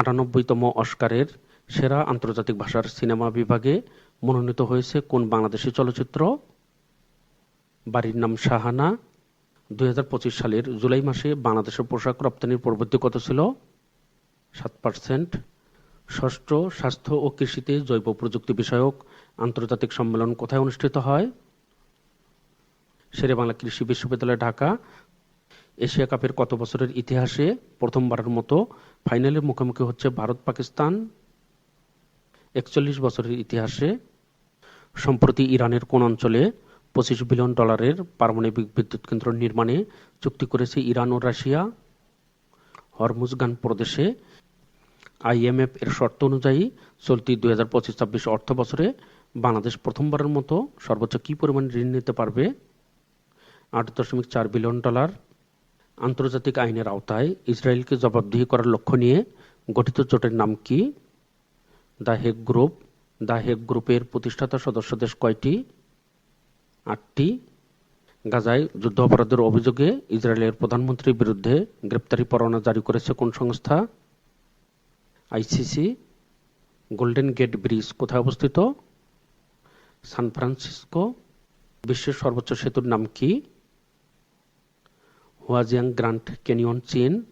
আটানব্বইতম অস্কারের সেরা আন্তর্জাতিক ভাষার সিনেমা বিভাগে মনোনীত হয়েছে কোন বাংলাদেশি চলচ্চিত্র? বাড়ির নাম শাহানা। দুই সালের জুলাই মাসে বাংলাদেশের পোশাক রপ্তানির প্রবৃদ্ধি কত ছিল? সাত পার্সেন্ট। ষষ্ঠ, স্বাস্থ্য ও কৃষিতে জৈব প্রযুক্তি বিষয়ক আন্তর্জাতিক সম্মেলন কোথায় অনুষ্ঠিত হয়? শেরে বাংলা কৃষি বিশ্ববিদ্যালয়, ঢাকা। এশিয়া কাপের কত বছরের ইতিহাসে প্রথমবারের মতো ফাইনালের মুখোমুখি হচ্ছে ভারত পাকিস্তান? একচল্লিশ বছরের ইতিহাসে সম্প্রতি ইরানের কোন অঞ্চলে পঁচিশ বিলিয়ন ডলারের পারমাণবিক বিদ্যুৎ কেন্দ্র নির্মাণে চুক্তি করেছে ইরান ও রাশিয়া? হরমুজগান প্রদেশে আইএমএফ এর শর্ত অনুযায়ী চলতি দুই হাজার পঁচিশ ছাব্বিশ অর্থ বছরে বাংলাদেশ প্রথমবারের মতো সর্বোচ্চ কি পরিমাণ ঋণ নিতে পারবে? আট দশমিক চার বিলিয়ন ডলার আন্তর্জাতিক আইনের আওতায় ইসরায়েলকে জবাবদিহি করার লক্ষ্য নিয়ে গঠিত জোটের নাম কি? The Hague group. The Hague গ্রুপের প্রতিষ্ঠাতা সদস্য দেশ কয়টি? আটটি। গাজায় যুদ্ধ অপরাধের অভিযোগে ইসরায়েলের প্রধানমন্ত্রীর বিরুদ্ধে গ্রেপ্তারি পরোয়ানা জারি করেছে কোন সংস্থা? আইসিসি। গোল্ডেন গেট ব্রিজ কোথায় অবস্থিত? San Francisco. বিশ্বের সর্বোচ্চ সেতুর নাম কি? was young Grant Canyon chain